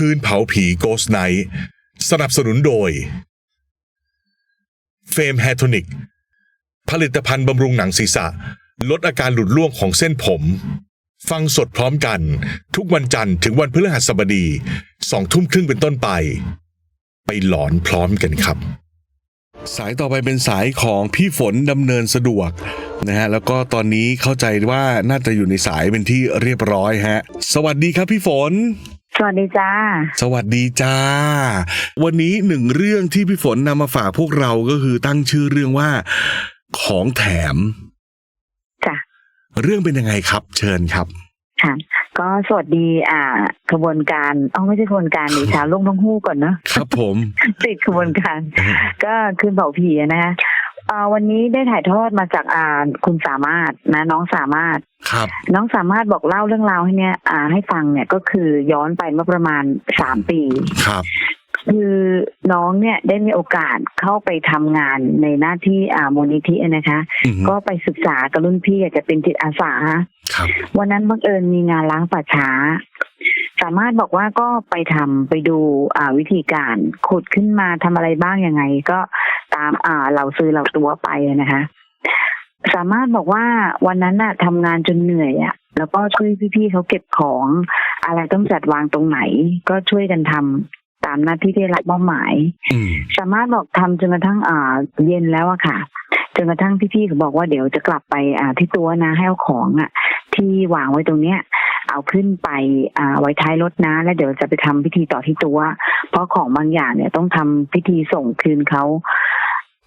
คืนเผาผี Ghost Night สนับสนุนโดยเฟมแฮทอนิกผลิตภัณฑ์บำรุงหนังศีรษะ ลดอาการหลุดร่วงของเส้นผม ฟังสดพร้อมกัน ทุกวันจันทร์ถึงวันพฤหัสบดีสองทุ่มครึ่งเป็นต้นไป ไปหลอนพร้อมกันครับ สายต่อไปเป็นสายของพี่ฝนดำเนินสะดวกนะฮะแล้วก็ตอนนี้เข้าใจว่าน่าจะอยู่ในสายเป็นที่เรียบร้อยฮะ สวัสดีครับพี่ฝน สวัสดีจ้า สวัสดีจ้า วันนี้หนึ่งเรื่องที่พี่ฝนนำมาฝากพวกเราก็คือตั้งชื่อเรื่องว่า ของแถม จ้ะ เรื่องเป็นยังไงครับ เชิญครับ ค่ะ ก็สวัสดีอ่าขบวนการอ๋อไม่ใช่ขบวนการดิชาวลงทั้งหู้ก่อนเนอะครับผม ติดขบวนการ ก็คืนเผาผีอะนะคะอ่า วันนี้ได้ถ่ายทอดมาจากอ่าคุณสามารถนะ น้องสามารถครับ น้องสามารถบอกเล่าเรื่องราวให้เนี่ยอ่า ให้ฟังเนี่ยก็คือย้อนไปเมื่อประมาณสามปี ครับ คือน้องเนี่ยได้มีโอกาสเข้าไปทำงานในหน้าที่อ่ามูลนิธินะคะ อือฮึก็ไปศึกษากับรุ่นพี่อาจจะเป็นจิตอาสา ครับ วันนั้นบังเอิญมีงานล้างป่าช้า สามารถบอกว่าก็ไปทำไปดูอ่าวิธีการขุดขึ้นมาทำอะไรบ้างยังไง ก็ ตามอ่าเราซื้อเราตัวไปนะคะ สามารถบอกว่าวันนั้นน่ะทำงานจนเหนื่อยอะ่ะแล้วก็ช่วยพี่ๆเขาเก็บของ อะไรต้องจัดวางตรงไหน ก็ช่วยกันทำตามหน้าที่ที่ได้รับมอบหมายอืมสามารถบอกทำจนกระทั่งอ่าเย็นแล้วอะค่ะจนกระทั่งพี่ๆเขาบอกว่าเดี๋ยวจะกลับไปอ่าที่ตัวนะให้เอาของอะที่วางไว้ตรงเนี้ย เอาขึ้นไปอ่าไว้ท้ายรถนะ แล้วเดี๋ยวจะไปทำพิธีต่อที่ตัว เพราะของบางอย่างเนี่ยต้องทำพิธีส่งคืนเขา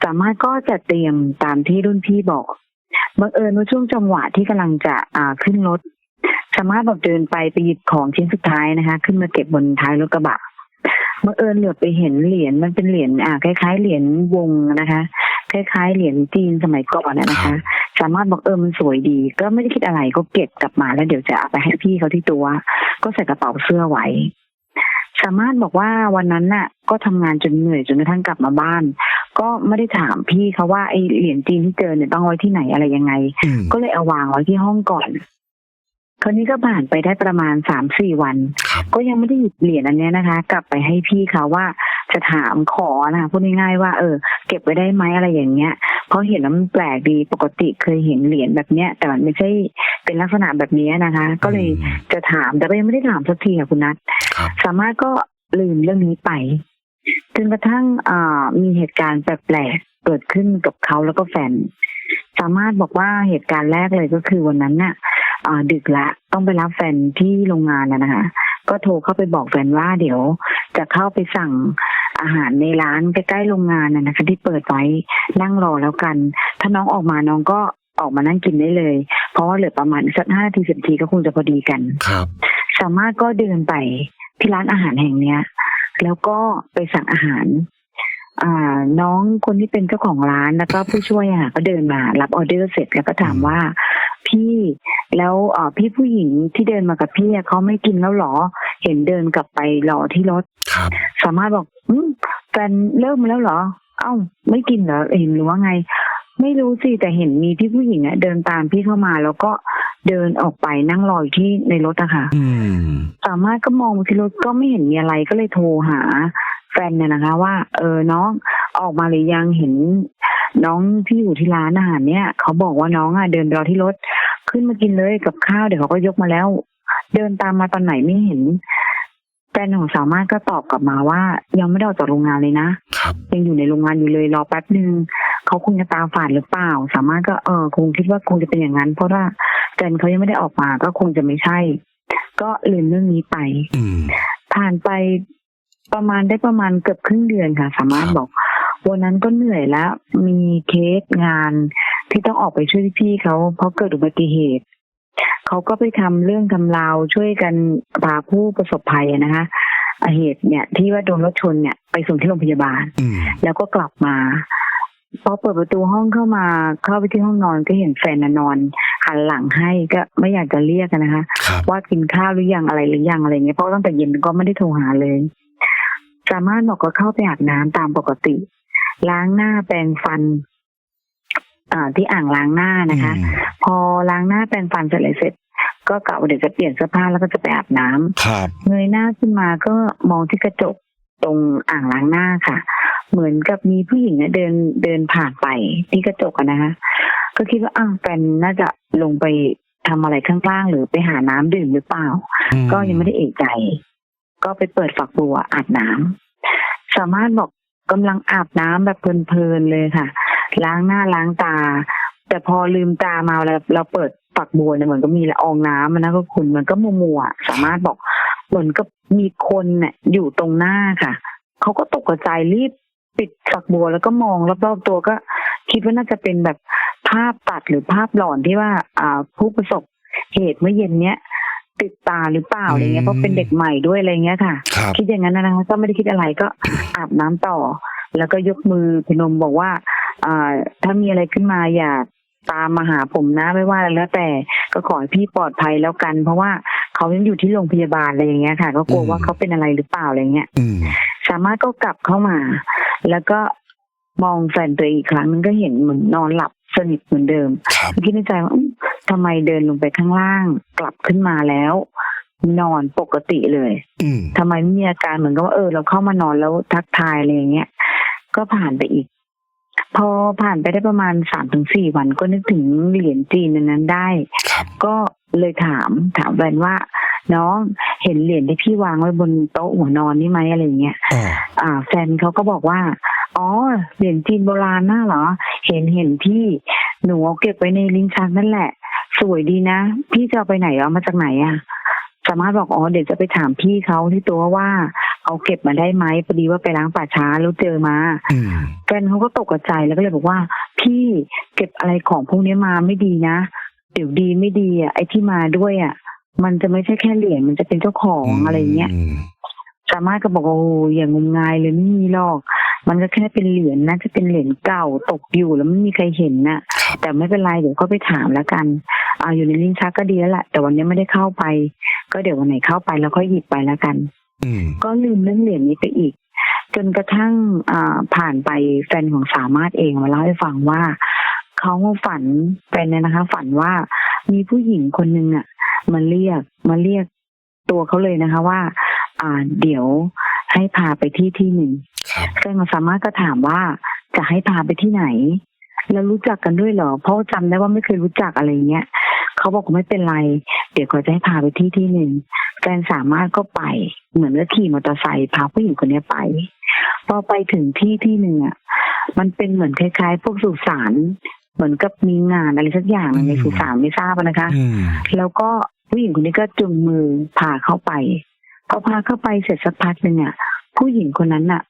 สามารถก็จะเตรียมตามที่รุ่นพี่บอกบังเอิญว่าช่วงจังหวะที่กำลังจะอ่าขึ้นรถสามารถบอกเดินไปไปหยิบของชิ้นสุดท้ายนะคะ ขึ้นมาเก็บบนท้ายรถกระบะบังเอิญเหลือไปเห็นเหรียญมันเป็นเหรียญอ่าคล้ายๆเหรียญวงนะคะ คล้ายๆเหรียญจีนสมัยก่อนนะคะ สามารถบอกเออมันสวยดี ก็ไม่ได้คิดอะไรก็เก็บกลับมาแล้วเดี๋ยวจะเอาไปให้พี่เขาที่ตัว ก็ใส่กระเป๋าเสื้อไว้ สามารถบอกว่าวันนั้นน่ะ ก็ทำงานจนเหนื่อยจนกระทั่งกลับมาบ้าน ก็ไม่ได้ถามพี่เขาว่าไอเหรียญจีนที่เจอเนี่ยต้องเอาไว้ที่ไหนอะไรยังไงอืมก็เลยเอาวางไว้ที่ห้องก่อนคราวนี้ก็ผ่านไปได้ประมาณสามสี่วันครับก็ยังไม่ได้หยิบเหรียญอันเนี้ยนะคะ กลับไปให้พี่เขาว่าจะถามขอนะคะพูดง่ายๆว่าเออ เก็บไว้ได้ไหมอะไรอย่างเงี้ยเพราะเห็นแล้วมันแปลกดีปกติเคยเห็นเหรียญแบบเนี้ย แต่มันไม่ใช่เป็นลักษณะแบบนี้นะคะ ก็เลยอืมจะถามแต่ก็ยังไม่ได้ถามสักทีค่ะคุณนัทครับสามารถก็ลืมเรื่องนี้ไป จนกระทั่งอ่ามีเหตุการณ์แปลกๆเกิดขึ้นกับเขาแล้วก็แฟน สามารถบอกว่าเหตุการณ์แรกเลยก็คือวันนั้นน่ะอ่าดึกละต้องไปรับแฟนที่โรงงานนะนะคะก็โทรเข้าไปบอกแฟนว่าเดี๋ยวจะเข้าไปสั่งอาหารในร้านใกล้ๆโรงงานนะนะคะ ที่เปิดไว้นั่งรอแล้วกัน ถ้าน้องออกมาน้องก็ออกมานั่งกินได้เลย เพราะว่าเหลือประมาณสักห้าทีสิบทีก็คงจะพอดีกันครับ สามารถก็เดินไปที่ร้านอาหารแห่งเนี้ย แล้วก็ไปสั่งอาหารอ่าน้องคนที่เป็นเจ้าของร้านแล้วก็ผู้ช่วยอะก็เดินมารับออเดอร์เสร็จแล้วก็ถามว่า พี่แล้วเอ่อพี่ผู้หญิงที่เดินมากับพี่อะเขาไม่กินแล้วเหรอ เห็นเดินกลับไปรอที่รถครับสามารถบอกอืมแฟนเริ่มแล้วเหรอ เอ้า ไม่กินเหรอเห็นหรือว่าไง ไม่รู้สิแต่เห็นมีพี่ผู้หญิงอะเดินตามพี่เข้ามาแล้วก็ เดินออกไปนั่งรออยู่ที่ในรถอะค่ะอืมสามารถก็มองไปที่รถก็ไม่เห็นมีอะไรก็เลยโทรหา แฟนเนี่ยนะคะ ว่า เออน้องออกมาหรือยังเห็น น้องที่อยู่ที่ร้านอาหารเนี่ยเขาบอกว่าน้องอะเดินรอที่รถ ขึ้นมากินเลยกับข้าวเดี๋ยวเขาก็ยกมาแล้ว เดินตามมาตอนไหนไม่เห็น แฟนของสามารถก็ตอบกลับมาว่า ยังไม่ได้ออกจากโรงงานเลยนะครับยังอยู่ในโรงงานอยู่เลยรอแป๊บหนึ่งเขาคงจะตาฝาดหรือเปล่า สามารถก็เออคงคิดว่าคงจะเป็นอย่างนั้น เพราะว่าแฟนเขายังไม่ได้ออกมาก็คงจะไม่ใช่ ก็ลืมเรื่องนี้ไปอืมผ่านไปประมาณได้ประมาณเกือบครึ่งเดือนค่ะ สามารถครับบอก วันนั้นก็เหนื่อยแล้ว มีเคสงานที่ต้องออกไปช่วยพี่เขาเพราะเกิดอุบัติเหตุ เขาก็ไปทำเรื่องทำราวช่วยกันพาผู้ประสบภัยอะนะคะอะเหตุเนี่ยที่ว่าโดนรถชนเนี่ยไปส่งที่โรงพยาบาลอืมแล้วก็กลับมาพอเปิดประตูห้องเข้ามาเข้าไปที่ห้องนอนก็เห็นแฟนน่ะนอนหันหลังให้ก็ไม่อยากจะเรียกอะนะคะครับว่ากินข้าวหรือยังอะไรหรือยังอะไรเงี้ยเพราะตั้งแต่เย็นก็ไม่ได้โทรหาเลย สามารถบอกก็เข้าไปอาบน้ำตามปกติ ล้างหน้าแปรงฟันอ่า ที่อ่างล้างหน้านะคะอืมพอล้างหน้าแปรงฟันเสร็จอะไรเสร็จ ก็กะว่าเดี๋ยวจะเปลี่ยนเสื้อผ้าแล้วก็จะไปอาบน้ำครับเงยหน้าขึ้นมาก็มองที่กระจกตรงอ่างล้างหน้าค่ะ เหมือนกับมีผู้หญิงเนี่ยเดินเดินผ่านไปที่กระจกอะนะคะ ก็คิดว่าอ้าวแฟนน่าจะลงไปทำอะไรข้างล่างหรือไปหาน้ำดื่มหรือเปล่า ก็ยังไม่ได้เอกใจ ก็ไปเปิดฝักบัวอาบน้ำสามารถบอกกำลังอาบน้ำแบบเพลินๆเลยค่ะ ล้างหน้าล้างตา แต่พอลืมตามาแล้วเราเปิดฝักบัวเนี่ยเหมือนก็มีละอองน้ำอะนะก็คุณมันก็มัวๆอะสามารถบอกเหมือนกับมีคนเนี่ยอยู่ตรงหน้าค่ะเขาก็ตกใจรีบปิดฝักบัวแล้วก็มองรอบๆตัวก็คิดว่าน่าจะเป็นแบบภาพตัดหรือภาพหลอนที่ว่า อ่าผู้ประสบเหตุเมื่อเย็นเนี้ยติดตาหรือเปล่าอะไรเงี้ยเพราะเป็นเด็กใหม่ด้วยอะไรเงี้ยค่ะครับคิดอย่างนั้นนะคะก็ไม่ได้คิดอะไรก็อาบน้ำต่อ แล้วก็ยกมือพนมบอกว่าอ่า ถ้ามีอะไรขึ้นมาอย่าตามมาหาผมนะไม่ว่าอะไรแล้วแต่ก็ขอให้พี่ปลอดภัยแล้วกัน เพราะว่าเขายังอยู่ที่โรงพยาบาลอะไรอย่างเงี้ยค่ะ ก็กลัวอืมว่าเขาเป็นอะไรหรือเปล่าอะไรเงี้ยอืมสามารถก็กลับเข้ามา แล้วก็มองแฟนตัวเองอีกครั้งนึงก็เห็นเหมือนนอนหลับสนิทเหมือนเดิมครับคิดในใจว่าอื้อทำไมเดินลงไปข้างล่าง กลับขึ้นมาแล้ว นอนปกติเลยอืมทำไมไม่มีอาการเหมือนกับว่าเออ เราเข้ามานอนแล้วทักทายอะไรอย่างเงี้ยก็ผ่านไปอีก พอผ่านไปได้ประมาณสามถึงสี่วันก็นึกถึงเหรียญจีนอันนั้นได้ครับก็เลยถามถามแฟนว่า น้องเห็นเหรียญที่พี่วางไว้บนโต๊ะหัวนอนนี่ไหมอะไรอย่างเงี้ยอ่าอ่า แฟนเขาก็บอกว่า อ๋อ เหรียญจีนโบราณน่าเหรอ เห็นเห็นพี่หนูเอาเก็บไว้ในลิ้นชักนั่นแหละ สวยดีนะ พี่จะเอาไปไหนเอามาจากไหนอะ สามารถบอกอ๋อเดี๋ยวจะไปถามพี่เขาที่ตัวว่า เอาเก็บมาได้ไหมพอดีว่าไปล้างป่าช้าแล้วเจอมาอืมแฟนเขาก็ตกใจแล้วก็เลยบอกว่า พี่เก็บอะไรของพวกนี้มาไม่ดีนะเดี๋ยวดีไม่ดีอะไอ้ที่มาด้วยอะ มันจะไม่ใช่แค่เหรียญมันจะเป็นเจ้าของอะไรอย่างเงี้ยมสามารถก็บอกว่าโอ้อย่างงมงายเลยไม่มีหรอก มันก็แค่เป็นเหรียญนะจะเป็นเหรียญเก่าตกอยู่แล้วไม่มีใครเห็นน่ะครับแต่ไม่เป็นไรเดี๋ยวก็ไปถามแล้วกันอ่าอยู่ในลิ้นชักก็ดีแล้วแหละแต่วันนี้ไม่ได้เข้าไป ก็เดี๋ยววันไหนเข้าไปแล้วค่อยหยิบไปแล้วกันอืมก็ลืมเรื่องเหรียญนี้ไปอีก จนกระทั่งอ่าผ่านไปแฟนของสามารถเองมาเล่าให้ฟังว่าเขาฝันแฟนเนี่ยนะคะ ฝันว่ามีผู้หญิงคนหนึ่งอะมาเรียกมาเรียกตัวเขาเลยนะคะว่า อ่าเดี๋ยวให้พาไปที่ที่หนึ่งครับ แฟนของสามารถก็ถามว่าจะให้พาไปที่ไหน แล้วรู้จักกันด้วยเหรอ เพราะว่าจำได้ว่าไม่เคยรู้จักอะไรเงี้ยเขาบอกว่าไม่เป็นไร เดี๋ยวเขาจะให้พาไปที่ที่หนึ่งแฟนสามารถก็ไป เหมือนกับขี่มอเตอร์ไซค์พาผู้หญิงคนนี้ไป พอไปถึงที่ที่หนึ่งอะมันเป็นเหมือนคล้ายๆ พวกสุสานเหมือนกับมีงานอะไรสักอย่างในสุสานไม่ทราบอะนะคะอืมแล้วก็ผู้หญิงคนนี้ก็จุงมือพาเข้าไปพอพาเข้าไปเสร็จสักพักหนึ่งอะผู้หญิงคนนั้นน่ะ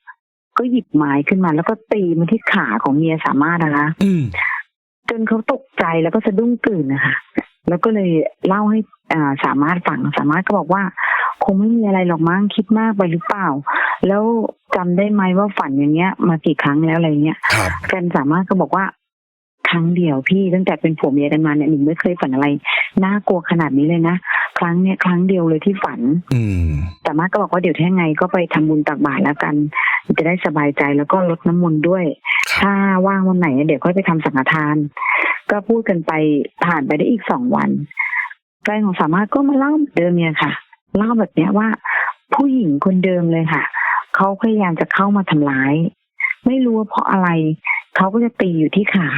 ก็หยิบไม้ขึ้นมา แล้วก็ตีมาที่ขาของเมียสามารถนะคะอืมจนเขาตกใจแล้วก็สะดุ้งตื่นนะคะแล้วก็เลยเล่าให้อ่าสามารถฟังสามารถก็บอกว่า คงไม่มีอะไรหรอกมั้งคิดมากไปหรือเปล่า แล้วจำได้ไหมว่าฝันอย่างเงี้ย มากี่ครั้งแล้วอะไรเงี้ยครับแฟนสามารถก็บอกว่าครั้งเดียวพี่ตั้งแต่เป็นผัวเมียกันมาเนี่ยหนูไม่เคยฝันอะไรน่ากลัวขนาดนี้เลยนะครั้งเนี้ยครั้งเดียวเลยที่ฝัน อืมสามารถก็บอกว่าเดี๋ยวถ้าไงก็ไปทำบุญตักบาตรแล้วกัน จะได้สบายใจแล้วก็ลดน้ำมนต์ด้วย ถ้าว่างวันไหนเดี๋ยวค่อยไปทำสังฆทาน ก็พูดกันไปผ่านไปได้อีกสองวันแฟนของสามารถก็มาเล่าแบบเดิมเนี่ยค่ะ เล่าแบบเนี้ยว่า ผู้หญิงคนเดิมเลยค่ะเขาพยายามจะเข้ามาทำร้าย ไม่รู้ว่าเพราะอะไรเขาก็จะตีอยู่ที่ขา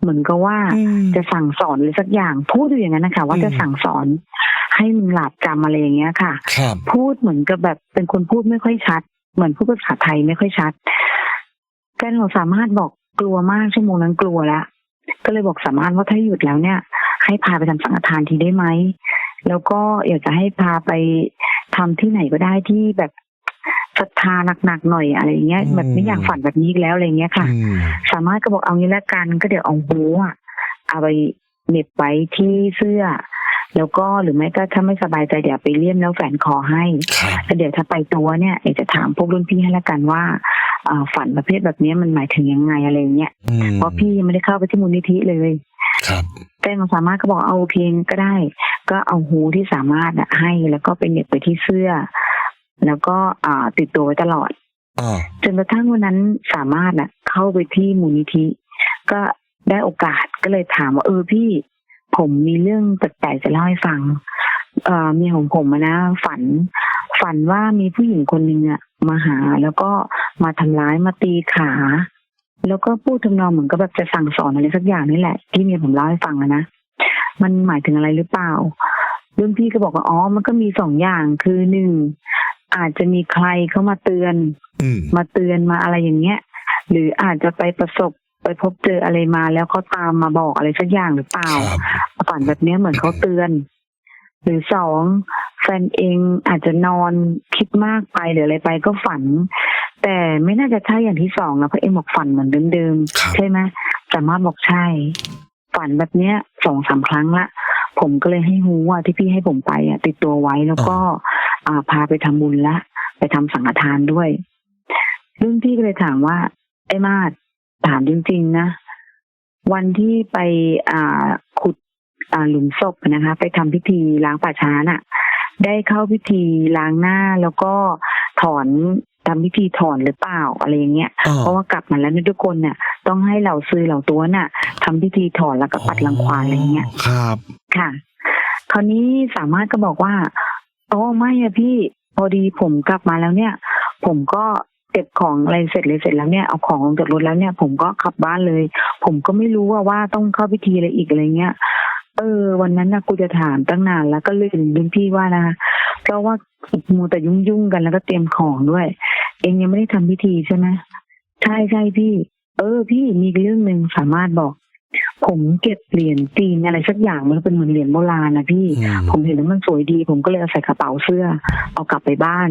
เหมือนกับว่าอืมจะสั่งสอนหรือสักอย่างพูดอยู่อย่างนั้นนะคะว่าอืมจะสั่งสอนให้มึงหลับจำอะไรอย่างเงี้ยค่ะครับพูดเหมือนกับแบบเป็นคนพูดไม่ค่อยชัด เหมือนพูดภาษาไทยไม่ค่อยชัดแฟนของสามารถบอกกลัวมากชั่วโมงนั้นกลัวแล้วก็เลยบอกสามารถว่าถ้าหยุดแล้วเนี่ย ให้พาไปทำสังฆทานทีได้ไหมแล้วก็อยากจะให้พาไปทำที่ไหนก็ได้ที่แบบศรัทธาหนักๆหน่อยอะไรอย่างเงี้ยอืมแบบไม่อยากฝันแบบนี้อีกแล้วอะไรอย่างเงี้ยค่ะอืมสามารถก็บอกเอางี้ละกันก็เดี๋ยวเอาหูอะเอาไปเหน็บไว้ที่เสื้อ แล้วก็หรือไม่ก็ถ้าไม่สบายใจเดี๋ยวไปเลี่ยมแล้วแฝนคอให้ครับแล้วเดี๋ยวถ้าไปตัวเนี่ยเดี๋ยวจะถามพวกรุ่นพี่ให้ละกันว่าอ่าฝันประเภทแบบนี้มันหมายถึงยังไงอะไรเงี้ยอืมเพราะพี่ยังไม่ได้เข้าไปที่มูลนิธิเลยครับแฟนของสามารถก็บอกเอาโอเคก็ได้ ก็เอาหูที่สามารถอะให้แล้วก็ไปเหน็บไปที่เสื้อ แล้วก็อ่าติดตัวไว้ตลอดอ่าจนกระทั่งวันนั้นสามารถน่ะเข้าไปที่มูลนิธิ ก็ได้โอกาสก็เลยถามว่าเออพี่ ผมมีเรื่องแปลกๆจะเล่าให้ฟัง เอ่อเมียของผมอะนะฝัน ฝันว่ามีผู้หญิงคนหนึ่งอะมาหาแล้วก็มาทำร้ายมาตีขา แล้วก็พูดทำนองเหมือนกับแบบจะสั่งสอนอะไรสักอย่างนี่แหละ ที่เมียผมเล่าให้ฟังอะนะมันหมายถึงอะไรหรือเปล่ารุ่นพี่ก็บอกว่าอ๋อ มันก็มีสองอย่างคือหนึ่งอาจจะมีใครเข้ามาเตือนอืมมาเตือนมาอะไรอย่างเงี้ย หรืออาจจะไปประสบ ไปพบเจออะไรมาแล้วเขาตามมาบอกอะไรสักอย่างหรือเปล่าครับฝันแบบเนี้ยเหมือนเขาเตือน หรือสองแฟนเองอาจจะนอนคิดมากไปหรืออะไรไปก็ฝัน แต่ไม่น่าจะใช่อย่างที่สองนะเพราะเอ็มบอกฝันเหมือนเดิมครับๆใช่ไหมสามารถบอกใช่ ฝันแบบเนี้ยสองสามครั้งละผมก็เลยให้ฮูว่าที่พี่ให้ผมไปอะ ติดตัวไว้แล้วก็อ่าพาไปทำบุญละ ไปทำสังฆทานด้วย รุ่นพี่ก็เลยถามว่า ไอ้มาด ถามจริง ๆ นะ วันที่ไปอ่าขุดอ่าหลุมศพนะคะ ไปทำพิธีล้างป่าช้าน่ะ ได้เข้าพิธีล้างหน้าแล้วก็ถอนทำพิธีถอนหรือเปล่าอะไรอย่างเงี้ยอ๋อเพราะว่ากลับมาแล้วเนี่ยทุกคนน่ะต้องให้เหล่าซื้อเหล่าตัวน่ะทำพิธีถอนแล้วก็ปัดรังควานอะไรเงี้ย ครับ ค่ะ คราวนี้สามารถก็บอกว่าอ๋อไม่อะพี่พอดีผมกลับมาแล้วเนี่ย ผมก็ เก็บของอะไรเสร็จเลยเสร็จแล้วเนี่ยเอาของลงจากรถแล้วเนี่ย ผมก็ขับบ้านเลย ผมก็ไม่รู้ว่าว่าต้องเข้าพิธีอะไรอีกอะไรเงี้ยเออ วันนั้นนะกูจะถามตั้งนานแล้วก็ลืมลืมพี่ว่านะเพราะว่ามูแต่ยุ่งยุ่งๆกันแล้วก็เตรียมของด้วย เองยังไม่ได้ทำพิธีใช่ไหมใช่ใช่พี่ เออ พี่มีเรื่องหนึ่งสามารถบอก ผมเก็บเหรียญจีนอะไรสักอย่างมันเป็นเหมือนเหรียญโบราณนะพี่อืมผมเห็นแล้วมันสวยดี ผมก็เลยเอาใส่กระเป๋าเสื้อ เอากลับไปบ้าน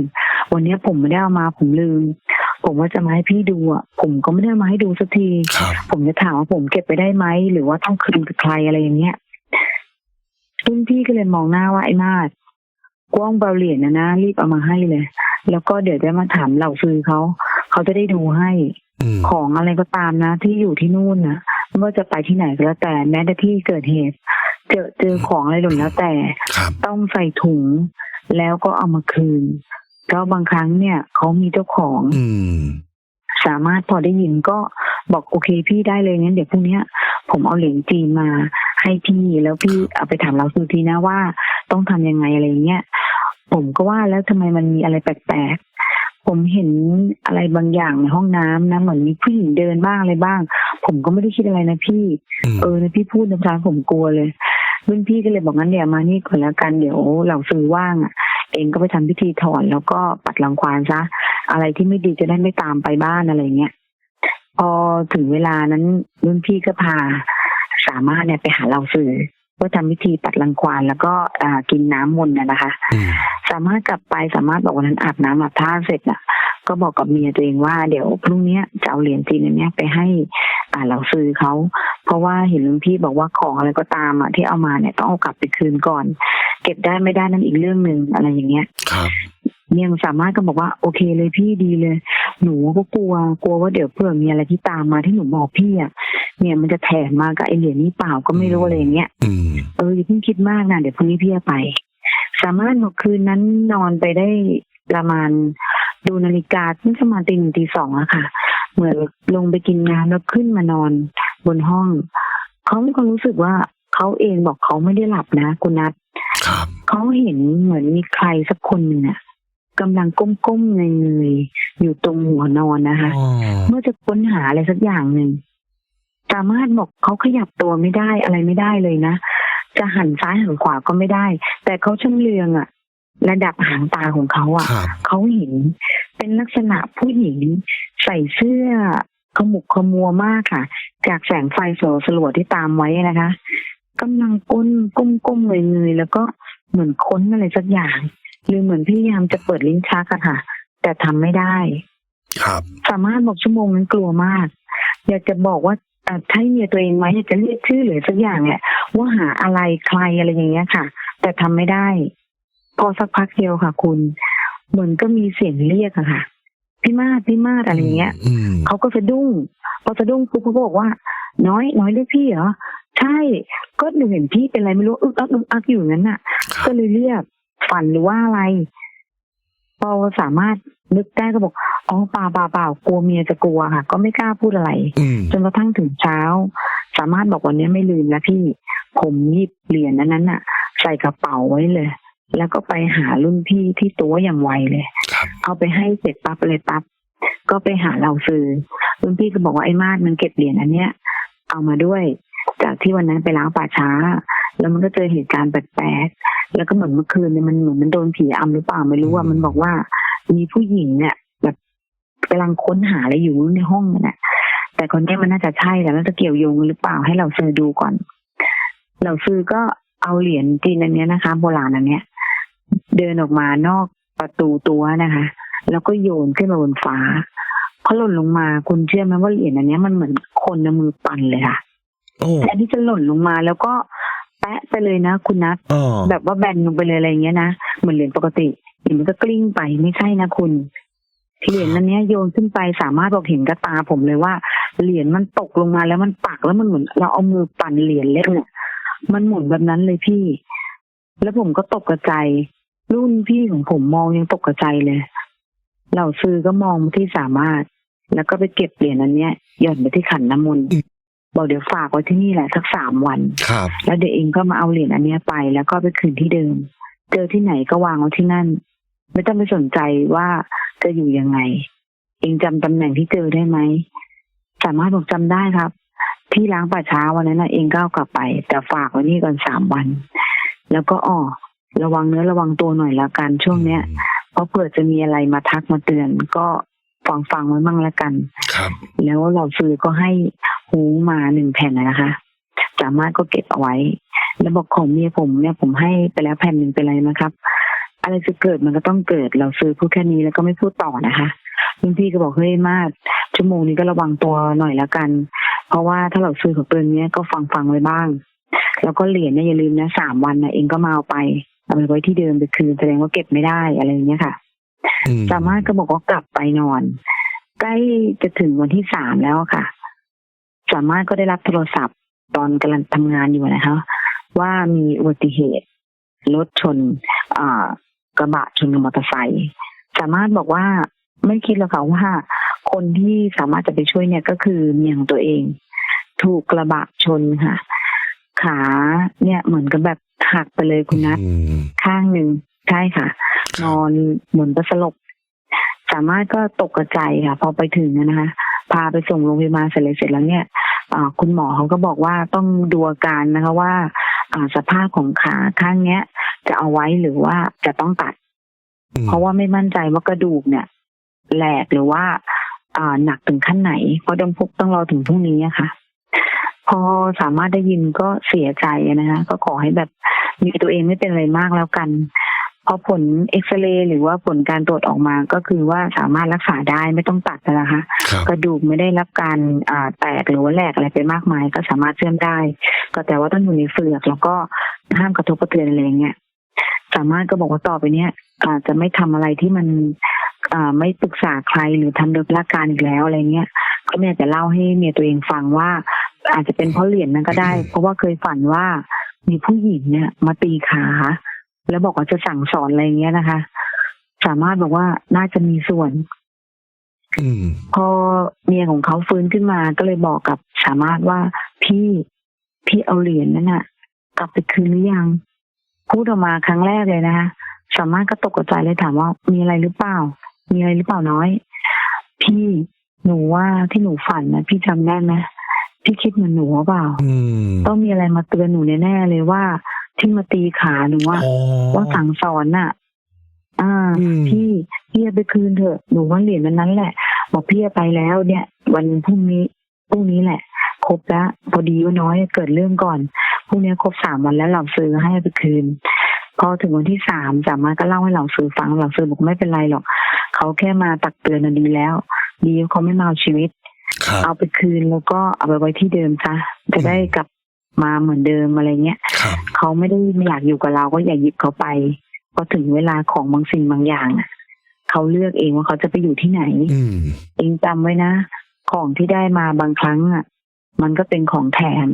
วันนี้ผมไม่ได้เอามาผมลืม ผมว่าจะมาให้พี่ดูอะผมก็ไม่ได้เอามาให้ดูสักทีครับผมจะถามว่าผมเก็บไปได้ไหมหรือว่าต้องคืนกับใครอะไรอย่างเงี้ยรุ่นพี่ก็เลยมองหน้าว่าไอ้มาดกว้างเบาเหรียญนะนะรีบเอามาให้เลย แล้วก็เดี๋ยวจะมาถามเหล่าซื้อเขาเขาจะได้ดูให้อืมของอะไรก็ตามนะ ที่อยู่ที่นู่นนะไม่ ว่าจะไปที่ไหนก็แล้วแต่ แม้แต่ที่เกิดเหตุ เจอเจอของอะไรหล่นแล้วแต่ครับต้องใส่ถุงแล้วก็เอามาคืนก็บางครั้งเนี่ยเขามีเจ้าของอืมสามารถพอได้ยินก็บอกโอเคพี่ได้เลยงั้นเดี๋ยวพรุ่งเนี้ยผมเอาเหรียญจีนมาให้พี่แล้วพี่เอาไปถามเราสุทีนะว่า ต้องทำยังไงอะไรเงี้ยผมก็ว่าแล้วทำไมมันมีอะไรแปลกๆ ผมเห็นอะไรบางอย่างในห้องน้ำนะเหมือนมีผู้หญิงเดินบ้างอะไรบ้าง ผมก็ไม่ได้คิดอะไรนะพี่อืมเออนะพี่พูดน้ำตาผมกลัวเลยรุ่นพี่ก็เลยบอกงั้นเดี๋ยวมานี่ก่อนแล้วกันเดี๋ยวเราซื้อว่างอะเองก็ไปทำพิธีถอนแล้วก็ปัดรังควานซะอะไรที่ไม่ดีจะได้ไม่ตามไปบ้านอะไรเงี้ยพอถึงเวลานั้นรุ่นพี่ก็พาสามารถเนี่ยไปหาเราสื่อ เพื่อทำพิธีปัดรังควานแล้วก็อ่ากินน้ำมนต์นะนะคะอืมสามารถกลับไปสามารถบอกวันนั้นอาบน้ำอาบท่าเสร็จอะ ก็บอกกับเมียตัวเองว่าเดี๋ยวพรุ่งเนี้ยจะเอาเหรียญจีนอันเนี้ยไปให้อ่าเราซื้อเขาเพราะว่าเห็นลุงพี่บอกว่าของอะไรก็ตามอะที่เอามาเนี่ยต้องเอากลับไปคืนก่อน เก็บได้ไม่ได้นั่นอีกเรื่องหนึ่งอะไรอย่างเงี้ยครับเมียสามารถก็บอกว่าโอเคเลยพี่ดีเลย หนูก็กลัวกลัวว่าเดี๋ยวเผื่อมีอะไรที่ตามมาที่หนูบอกพี่อะเนี่ยมันจะแถมมากับไอเหรียญนี้เปล่าก็ไม่รู้อะไรอย่างเงี้ยอืมเอออย่าเพิ่งคิดมากนะเดี๋ยวพรุ่งนี้พี่จะไป สามารถบอกคืนนั้นนอนไปได้ประมาณดูนาฬิกาตั้งประมาณตีหนึ่งตีสองอะค่ะ เหมือนลงไปกินน้ำแล้วขึ้นมานอนบนห้องเขามีความรู้สึกว่าเขาเองบอกเขาไม่ได้หลับนะคุณนัทครับเขาเห็นเหมือนมีใครสักคนหนึ่งอะ กำลังก้มๆเงยๆอยู่ตรงหัวนอนนะคะอ๋อเมื่อจะค้นหาอะไรสักอย่างหนึ่งสามารถบอกเขาขยับตัวไม่ได้อะไรไม่ได้เลยนะจะหันซ้ายหันขวาก็ไม่ได้ แต่เขาชำเลืองอะระดับหางตาของเขาอะครับเขาเห็นเป็นลักษณะผู้หญิงใส่เสื้อขมุกขมัวมากค่ะ จากแสงไฟสลัวสลัวๆที่ตามไว้นะคะกำลังก้นก้มก้มเงยเงยๆแล้วก็เหมือนค้นอะไรสักอย่าง หรือเหมือนพยายามจะเปิดลิ้นชักอะค่ะ แต่ทำไม่ได้ ครับ สามารถบอกชั่วโมงนั้นกลัวมาก อยากจะบอกว่าอะถ้าให้เมียตัวเองไหมอยากจะเรียกชื่อหรือสักอย่างแหละว่าหาอะไรใครอะไรอย่างเงี้ยค่ะ แต่ทำไม่ได้ พอสักพักเดียวค่ะ คุณ เหมือนก็มีเสียงเรียกอะค่ะพี่มาดพี่มาดอะไรอย่างเงี้ยอืมเขาก็สะดุ้งพอสะดุ้งปุ๊บเขาก็บอกว่า น้อย น้อยเรียกพี่เหรอใช่ก็หนูเห็นพี่เป็นอะไรไม่รู้อึกอักอึกอักอยู่งั้นน่ะครับก็เลยเรียก ฝันหรือว่าอะไร พอสามารถนึกได้ก็บอกอ๋อเปล่าเปล่าเปล่ากลัวเมียจะกลัวค่ะ ก็ไม่กล้าพูดอะไรอืมจนกระทั่งถึงเช้า สามารถบอกวันนี้ไม่ลืมแล้วพี่ผมหยิบเหรียญอันนั้นน่ะใส่กระเป๋าไว้เลย แล้วก็ไปหารุ่นพี่ที่ตัวอย่างไวเลยครับเอาไปให้เสร็จปั๊บเลยปั๊บก็ไปหาเราซื้อรุ่นพี่ก็บอกว่าไอ้มาดมันเก็บเหรียญอันเนี้ย เอามาด้วย จากที่วันนั้นไปล้างป่าช้า แล้วมันก็เจอเหตุการณ์แปลกๆ แล้วก็เหมือนเมื่อคืนเนี่ยมันเหมือนมันโดนผีอำหรือเปล่าไม่รู้ว่ามันบอกว่า มีผู้หญิงเนี่ยแบบกำลังค้นหาอะไรอยู่ในห้องนั่นแหละแต่คนเนี้ยมันน่าจะใช่แต่น่าจะเกี่ยวโยงกันหรือเปล่าให้เราซื้อดูก่อน เราซื้อก็เอาเหรียญจีนอันเนี้ยนะคะ โบราณอันเนี้ยเดินออกมานอกประตูตัวนะคะ แล้วก็โยนขึ้นมาบนฟ้าพอหล่นลงมาคุณเชื่อไหมว่าเหรียญอันเนี้ยมันเหมือนคนเอามือปั่นเลยค่ะโอ้แทนที่จะหล่นลงมาแล้วก็แปะไปเลยนะ คุณนัทอ๋อแบบว่าแบนลงไปเลยอะไรอย่างเงี้ยนะเหมือนเหรียญปกติเหรียญมันก็กลิ้งไปไม่ใช่นะคุณเหรียญอันเนี้ยโยนขึ้นไปสามารถบอกเห็นกับตาผมเลยว่าเหรียญมันตกลงมาแล้วมันปักแล้วมันเหมือนเราเอามือปั่นเหรียญเล็กเนี่ยมันหมุนแบบนั้นเลยพี่ แล้วผมก็ตกกระใจายรุ่นพี่ของผมมองยังตกกระใจายเลยเหล่าซื้อก็มองมาที่สามารถ แล้วก็ไปเก็บเหรียญอันเนี้ยหย่อนไปที่ขันน้ำมนต์ บอกเดี๋ยวฝากไว้ที่นี่แหละสักสามวัน ครับ แล้วเดี๋ยวเองก็มาเอาเหรียญอันเนี้ยไป แล้วก็ไปคืนที่เดิม เจอที่ไหนก็วางไว้ที่นั่น ไม่ต้องไปสนใจว่าจะอยู่ยังไง เองจำตำแหน่งที่เจอได้ไหมสามารถบอกจำได้ครับ ที่ล้างป่าช้าวันนั้นนะเองก็เอากลับไป แต่ฝากไว้นี่ก่อนสามวัน แล้วก็อ๋อระวังเนื้อระวังตัวหน่อยละกันช่วงเนี้ย เพราะเผื่อจะมีอะไรมาทักมาเตือน ก็ ฟังฟังๆไว้มั่งละกัน ครับ แล้วเราซื้อก็ให้หูมาหนึ่งแผ่นนะนะคะ สามารถก็เก็บเอาไว้ แล้วบอกของเมียผมเนี่ยผมให้ไปแล้วแผ่นหนึ่งเป็นไรนะครับ อะไรจะเกิดมันก็ต้องเกิด เราซื้อพูดแค่นี้แล้วก็ไม่พูดต่อนะคะรุ่นพี่ก็บอกเฮ้ยมาก ชั่วโมงนี้ก็ระวังตัวหน่อยละกัน เพราะว่าถ้าเราซื้อของเตือนเนี้ยก็ฟังฟังๆไว้บ้าง แล้วก็เหรียญเนี่ยอย่าลืมนะสามวันนะเองก็มาเอาไปเอาไปไว้ที่เดิมไปคืนแสดงว่าเก็บไม่ได้อะไรอย่างเงี้ยค่ะอืม สามารถก็บอกว่ากลับไปนอน ใกล้จะถึงวันที่สามแล้วอะค่ะ สามารถก็ได้รับโทรศัพท์ตอนกำลังทำงานอยู่นะคะ ว่ามีอุบัติเหตุรถชนอ่ากระบะชนกับมอเตอร์ไซค์สามารถบอกว่าไม่คิดหรอกค่ะว่าคนที่สามารถจะไปช่วยเนี่ยก็คือเมียของตัวเอง ถูกกระบะชนค่ะ ขาเนี่ยเหมือนกับแบบหักไปเลยคุณนัทอืมข้างหนึ่งใช่ค่ะ นอนเหมือนจะสลบสามารถก็ตกกระใจค่ะ พอไปถึงนะนะคะ พาไปส่งโรงพยาบาลเสร็จเลยเสร็จแล้วเนี่ยอ่าคุณหมอเขาก็บอกว่าต้องดูอาการนะคะว่าอ่าสภาพของขาข้างเนี้ย จะเอาไว้หรือว่าจะต้องตัดอืมเพราะว่าไม่มั่นใจว่ากระดูกเนี่ยแหลกหรือว่าอ่าหนักถึงขั้นไหน เพราะต้องพบต้องรอถึงพรุ่งนี้อะค่ะ พอสามารถได้ยินก็เสียใจนะคะก็ขอให้แบบมีตัวเองไม่เป็นอะไรมากแล้วกัน พอผลเอ็กซเรย์หรือว่าผลการตรวจออกมาก็คือว่าสามารถรักษาได้ไม่ต้องตัดนะคะ ครับกระดูกไม่ได้รับการอ่าแตกหรือว่าแหลกอะไรไปมากมาย ก็สามารถเชื่อมได้ ก็แต่ว่าต้องอยู่ในเฟือกแล้วก็ห้ามกระทบกระเทือนอะไรอย่างเงี้ยสามารถก็บอกว่าต่อไปเนี้ยอาจจะไม่ทำอะไรที่มันอ่าไม่ปรึกษาใครหรือทำโดยพละการอีกแล้วอะไรเงี้ยก็ไม่อยากจะเล่าให้เมียตัวเองฟังว่า อาจจะเป็นเพราะเหรียญนั้นก็ได้ เพราะว่าเคยฝันว่ามีผู้หญิงเนี่ยมาตีขา แล้วบอกว่าจะสั่งสอนอะไรเงี้ยนะคะ สามารถบอกว่าน่าจะมีส่วนอืมพอเมียของเขาฟื้นขึ้นมาก็เลยบอกกับสามารถว่าพี่พี่เอาเหรียญนั้นน่ะกลับไปคืนหรือยัง พูดออกมาครั้งแรกเลยนะคะสามารถก็ตกใจเลยถามว่ามีอะไรหรือเปล่า มีอะไรหรือเปล่าน้อย พี่หนูว่าที่หนูฝันนะพี่จำได้ไหมพี่คิดเหมือนหนูหรือเปล่าอืมต้องมีอะไรมาเตือนหนูแน่ๆเลยว่า ที่มาตีขาหนูว่าอ๋อว่าสั่งสอนน่ะ อ่าอืมพี่พี่เอาไปคืนเถอะหนูว่าเหรียญมันนั้นแหละ บอกพี่เอาไปแล้วเนี่ย วันพรุ่งนี้พรุ่งนี้แหละ ครบแล้วพอดีว่าน้อยเกิดเรื่องก่อนพรุ่งนี้ครบสามวันแล้วเราซื้อให้เอาไปคืน พอถึงวันที่สามสามารถก็เล่าให้เราซื้อฟังเราซื้อบอกไม่เป็นไรหรอกเขาแค่มาตักเตือนน่ะดีแล้ว ดีเขาไม่มาเอาชีวิตครับเอาไปคืนแล้วก็เอาไปไว้ที่เดิมซะจะได้กลับ มาเหมือนเดิมอะไรเงี้ยครับเขาไม่ได้ไม่อยากอยู่กับเราก็อย่าหยิบเขาไปพอถึงเวลาของบางสิ่งบางอย่างอะเขาเลือกเองว่าเขาจะไปอยู่ที่ไหนอืมเองจำไว้นะ ของที่ได้มาบางครั้งอะ มันก็เป็นของแถม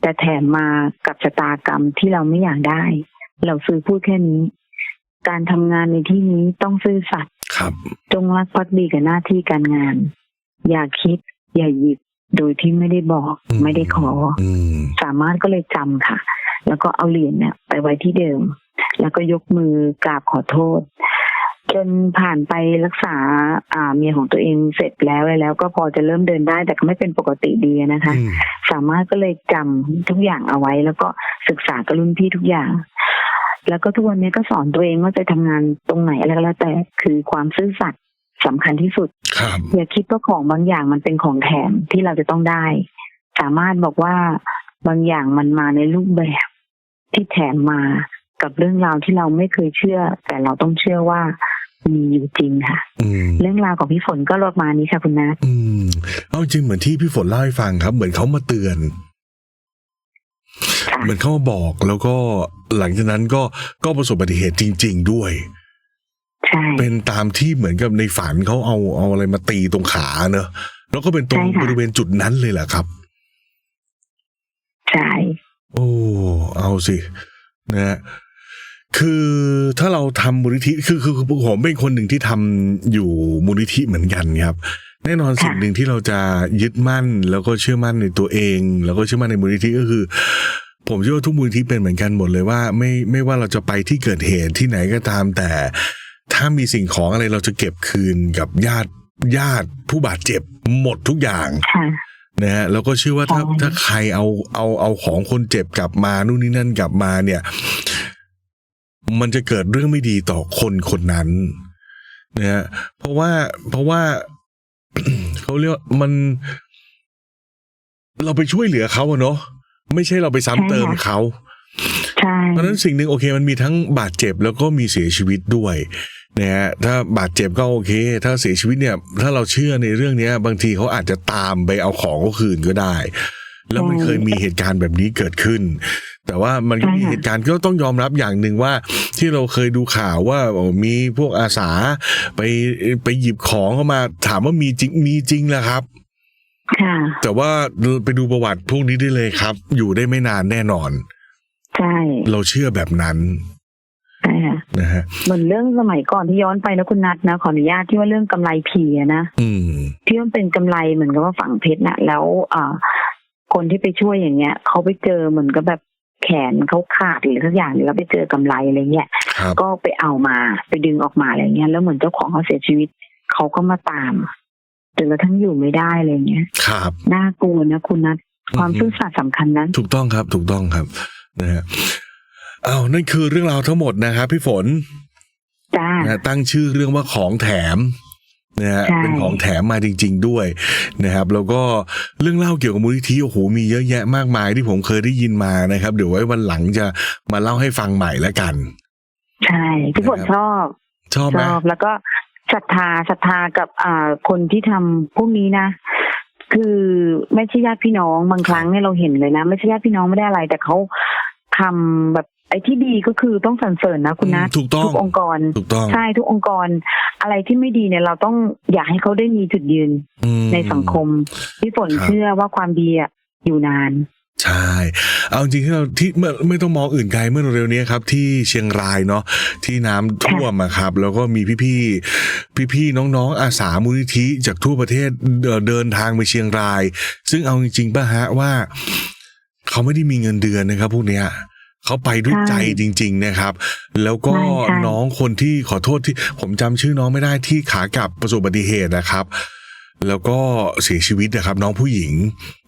แต่แถมมากับชะตากรรมที่เราไม่อยากได้ เราซื้อพูดแค่นี้ การทำงานในที่นี้ต้องซื่อสัตย์ครับจงรักภักดีกับหน้าที่การงาน อย่าคิด อย่าหยิบ โดยที่ไม่ได้บอกอืมไม่ได้ขออืมสามารถก็เลยจำค่ะ แล้วก็เอาเหรียญเนี่ยไปไว้ที่เดิม แล้วก็ยกมือกราบขอโทษ จนผ่านไปรักษาอ่าเมียของตัวเองเสร็จแล้วอะไรแล้ว ก็พอจะเริ่มเดินได้แต่ก็ไม่เป็นปกติดีนะคะอืมสามารถก็เลยจำทุกอย่างเอาไว้ แล้วก็ศึกษากับรุ่นพี่ทุกอย่างแล้วก็ทุกวันนี้ก็สอนตัวเองว่าจะทำงานตรงไหนอะไรก็แล้วแต่คือความซื่อสัตย์ สำคัญที่สุดครับอย่าคิดว่าของบางอย่างมันเป็นของแถมที่เราจะต้องได้ สามารถบอกว่าบางอย่างมันมาในรูปแบบที่แถมมากับเรื่องราวที่เราไม่เคยเชื่อ แต่เราต้องเชื่อว่ามีอยู่จริงค่ะอืมเรื่องราวของพี่ฝนก็ประมาณนี้ค่ะคุณนัทอืมเอาจริงเหมือนที่พี่ฝนเล่าให้ฟังครับ เหมือนเขามาเตือนค่ะเหมือนเขามาบอกแล้วก็หลังจากนั้นก็ก็ประสบอุบัติเหตุจริง ๆ ด้วยใช่ เป็นตามที่เหมือนกับในฝันเขาเอาเอาอะไรมาตีตรงขาเนอะแล้วก็เป็นตรงใช่ค่ะบริเวณจุดนั้นเลยแหละครับ ใช่ โอ้ เอาสิ นะฮะคือถ้าเราทำมูลนิธิคือคือคือผมเป็นคนหนึ่งที่ทำอยู่มูลนิธิเหมือนกันครับ แน่นอนสิ่งหนึ่งที่เราจะยึดมั่น แล้วก็เชื่อมั่นในตัวเอง แล้วก็เชื่อมั่นในมูลนิธิก็คือ ผมเชื่อว่าทุกมูลนิธิเป็นเหมือนกันหมดเลยว่า ไม่ไม่ว่าเราจะไปที่เกิดเหตุที่ไหนก็ตามแต่ ถ้ามีสิ่งของอะไรเราจะเก็บคืนกับญาติญาติผู้บาดเจ็บหมดทุกอย่างค่ะนะฮะแล้วก็เชื่อว่าถ้าใช่ถ้าใครเอาเอาเอาของคนเจ็บกลับมานู่นนี่นั่นกลับมาเนี่ย มันจะเกิดเรื่องไม่ดีต่อคนคนนั้นนะฮะเพราะว่าเพราะว่าเขาเรียกว่ามัน เราไปช่วยเหลือเขาอะเนาะไม่ใช่เราไปซ้ำเติมเขาใช่เพราะฉะนั้นสิ่งหนึ่งโอเค มันมีทั้งบาดเจ็บแล้วก็มีเสียชีวิตด้วย นะฮะถ้าบาดเจ็บก็โอเค ถ้าเสียชีวิตเนี่ย ถ้าเราเชื่อในเรื่องเนี้ยบางทีเขาอาจจะตามไปเอาของเขาคืนก็ได้ แล้วมันเคยมีเหตุการณ์แบบนี้เกิดขึ้น แต่ว่ามันก็มีเหตุการณ์ก็ต้องยอมรับอย่างหนึ่งว่า ที่เราเคยดูข่าวว่าโอ้มีพวกอาสาไปไปหยิบของเข้ามาถามว่ามีจริงมีจริงแหละครับค่ะแต่ว่าไปดูประวัติพวกนี้ได้เลยครับ อยู่ได้ไม่นานแน่นอน ใช่ เราเชื่อแบบนั้นใช่ค่ะนะฮะเหมือนเรื่องสมัยก่อนที่ย้อนไปนะคุณนัทนะขออนุญาตที่ว่าเรื่องกำไรผีอะนะอืมที่มันเป็นกำไรเหมือนกับว่าฝังเพชรนะแล้วอ่าคนที่ไปช่วยอย่างเงี้ยเขาไปเจอเหมือนกับแบบแขนเขาขาดหรือสักอย่างแล้วไปเจอกำไรอะไรเงี้ยครับก็ไปเอามาไปดึงออกมาอะไรเงี้ยแล้วเหมือนเจ้าของเขาเสียชีวิตเขาก็มาตามจนกระทั่งอยู่ไม่ได้อะไรเงี้ยครับน่ากลัวนะคุณนัทความซื่อสัตย์สำคัญนั้น ถูกต้องครับ ถูกต้องครับนะฮะ อ้าวนั่นคือเรื่องราวทั้งหมดนะครับพี่ฝนจ้านะตั้งชื่อเรื่องว่าของแถมนะฮะใช่เป็นของแถมมาจริง ๆ ด้วยนะครับ แล้วก็เรื่องเล่าเกี่ยวกับมูลนิธิโอ้โหมีเยอะแยะมากมายที่ผมเคยได้ยินมานะครับ เดี๋ยวไว้วันหลังจะมาเล่าให้ฟังใหม่แล้วกัน ใช่พี่ฝนนะครับชอบ ชอบชไหมอบแล้วก็ศรัทธาศรัทธากับอ่าคนที่ทำพวกนี้นะคือไม่ใช่ญาติพี่น้องบางครั้งเนี่ยเราเห็นเลยนะ ไม่ใช่ญาติพี่น้องไม่ได้อะไร แต่เขาทำแบบ ไอ้ที่ดีก็คือต้องสรรเสริญนะคุณนะอืมถูกต้องทุกองค์กรถูกต้องใช่ทุกองค์กร อะไรที่ไม่ดีเนี่ยเราต้องอยากให้เขาได้มีจุดยืนอืมในสังคมพี่ฝนครับเชื่อว่าความดีอะอยู่นานใช่ เอาจริงๆที่เราที่เมื่อไม่ต้องมองอื่นไกลเมื่อเร็วๆนี้ครับ ที่เชียงรายเนาะที่น้ำท่วมอะครับ แล้วก็มีพี่ๆพี่ๆน้องๆอาสามูลนิธิจากทั่วประเทศเอ่อเดินทางไปเชียงราย ซึ่งเอาจริงๆป่ะฮะว่า เขาไม่ได้มีเงินเดือนนะครับ พวกเนี้ย เขาไปด้วยใช่ใจจริง ๆนะครับ แล้วก็ใช่ใช่น้องคนที่ขอโทษที่ผมจำชื่อน้องไม่ได้ที่ขากลับประสบอุบัติเหตุนะครับ แล้วก็เสียชีวิตนะครับ น้องผู้หญิง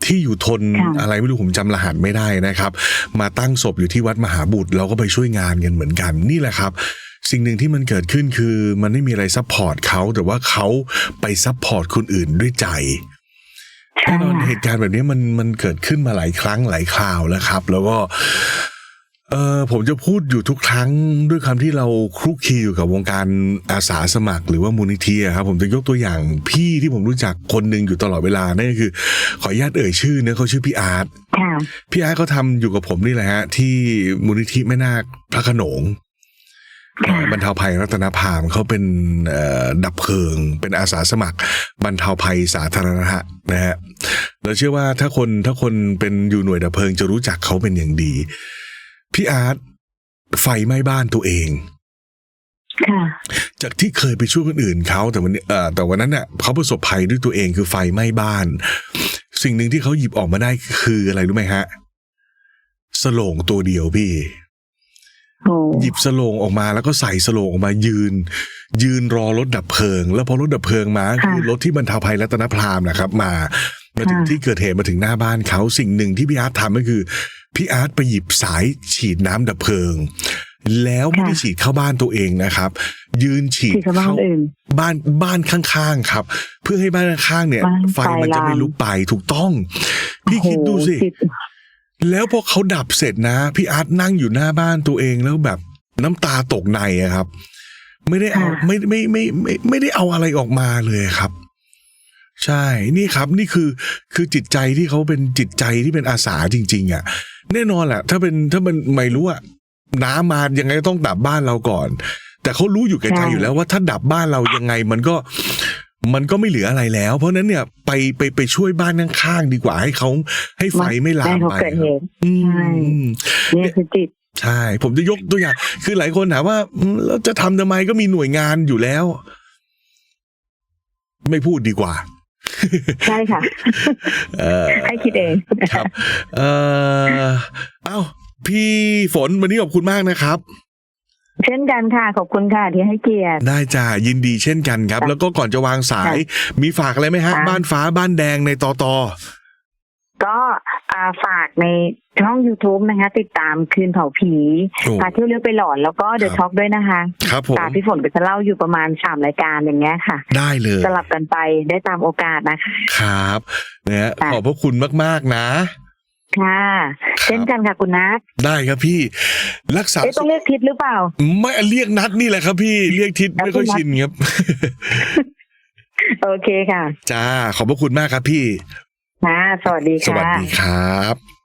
ที่อยู่ทนค่ะอะไรไม่รู้ผมจำรหัสไม่ได้นะครับ มาตั้งศพอยู่ที่วัดมหาบุตรเราก็ไปช่วยงานกันเหมือนกันนี่แหละครับสิ่งหนึ่งที่มันเกิดขึ้นคือมันไม่มีอะไรซัพพอร์ตเขาแต่ว่าเขาไปซัพพอร์ตคนอื่นด้วยใจใช่แน่นอนค่ะเหตุการณ์แบบนี้มันมันเกิดขึ้นมาหลายครั้งหลายคราวแล้วครับ แล้วก็ เออผมจะพูดอยู่ทุกครั้งด้วยคำที่เราคลุกคลีอยู่กับวงการอาสาสมัคร หรือว่ามูลนิธิอะครับผมจะยกตัวอย่างพี่ที่ผมรู้จักคนหนึ่งอยู่ตลอดเวลานั่นก็คือ ขออนุญาตเอ่ยชื่อเนะเขาชื่อพี่อาร์ตค่ะพี่อาร์ตเขาทำอยู่กับผมนี่แหละฮะที่มูลนิธิแม่นาคพระโขนงค่ะบรรเทาภัยรัตนพามเขาเป็นเอ่อดับเพลิง เป็นอาสาสมัคร บรรเทาภัยสาธารณะนะฮะเราเชื่อว่าถ้าคนถ้าคนเป็นอยู่หน่วยดับเพลิงจะรู้จักเขาเป็นอย่างดี พี่อาร์ตไฟไหม้บ้านตัวเองค่ะจากที่เคยไปช่วยคนอื่นเขาแต่วันนี้เอ่อแต่วันนั้นเน่ะเขาประสบภัยด้วยตัวเองคือไฟไหม้บ้าน สิ่งหนึ่งที่เขาหยิบออกมาได้คืออะไรรู้ไหมฮะสโลงตัวเดียวพี่โอ้หยิบสโลงออกมาแล้วก็ใส่สโลงออกมายืน ยืนรอรถดับเพลิง แล้วพอรถดับเพลิงมาคือรถที่บรรเทาภัยรัตนพรามนะครับ มามาถึงที่เกิดเหตุมาถึงหน้าบ้านเขาสิ่งหนึ่งที่พี่อาร์ตทำก็คือ พี่อาร์ตไปหยิบสายฉีดน้ำดับเพลิง แล้วไม่ได้ฉีดเข้าบ้านตัวเองนะครับ ยืนฉีดที่ชาวบ้านเข้าอื่นบ้านบ้านข้างๆครับ เพื่อให้บ้านข้างๆเนี่ยบ้านไฟมันจะไม่ไฟลามลุกไปถูกต้อง พี่คิดดูสิโอ้โหจิตแล้วพอเขาดับเสร็จนะ พี่อาร์ตนั่งอยู่หน้าบ้านตัวเองแล้วแบบน้ำตาตกในอะครับ ไม่ได้เอาไม่ไม่ไม่ไม่ไม่ได้เอาอะไรออกมาเลยครับ ใช่ นี่ครับนี่คือคือจิตใจที่เขาเป็นจิตใจที่เป็นอาสาจริง ๆอะ แน่นอนแหละถ้าเป็นถ้ามันไม่รู้อะน้ำมายังไงก็ต้องดับบ้านเราก่อน แต่เขารู้อยู่แก่ใจอยู่แล้วว่าถ้าดับบ้านเรายังไงมันก็มันก็ไม่เหลืออะไรแล้ว เพราะฉะนั้นเนี่ยไปไปไปช่วยบ้านข้างๆดีกว่าให้เขาให้ไฟไม่ลาได้มเขาไปเกิดเหตุอืใช่มนี่คือจิตใช่ ผมจะยกตัวอย่าง คือหลายคนถามว่าอืมแล้วจะทำทำไมก็มีหน่วยงานอยู่แล้ว ไม่พูดดีกว่า ใช่ค่ะเออให้คิดเองครับ เออเอ้าพี่ฝนวันนี้ขอบคุณมากนะครับเช่นกันค่ะ ขอบคุณค่ะที่ให้เกียรติ ได้จ้ายินดีเช่นกันครับค่ะแล้วก็ก่อนจะวางสาย มีฝากอะไรไหมฮะค่ะบ้านฟ้าบ้านแดงในตอตอ ก็อ่าฝากในช่อง YouTube นะคะ ติดตามคืนเผาผีโอ้พาเที่ยวเลือกไปหลอนแล้วก็เดอะครับช็อกด้วยนะคะครับผมตาพี่ฝนก็จะเล่าอยู่ประมาณสามรายการอย่างเงี้ยค่ะ ได้เลยสลับกันไปได้ตามโอกาสนะคะ ครับนะฮะค่ะขอบพระคุณมาก ๆ นะค่ะเช่นกันค่ะคุณนัทได้ครับพี่ รักษาเอ๊ะต้องเรียกทิศหรือเปล่า ไม่เรียกนัดนี่แหละครับพี่เรียกทิศไม่ค่อยชินครับ โอเคค่ะ จ้า ขอบพระคุณมากครับพี่ ค่ะ สวัสดีค่ะ สวัสดีครับ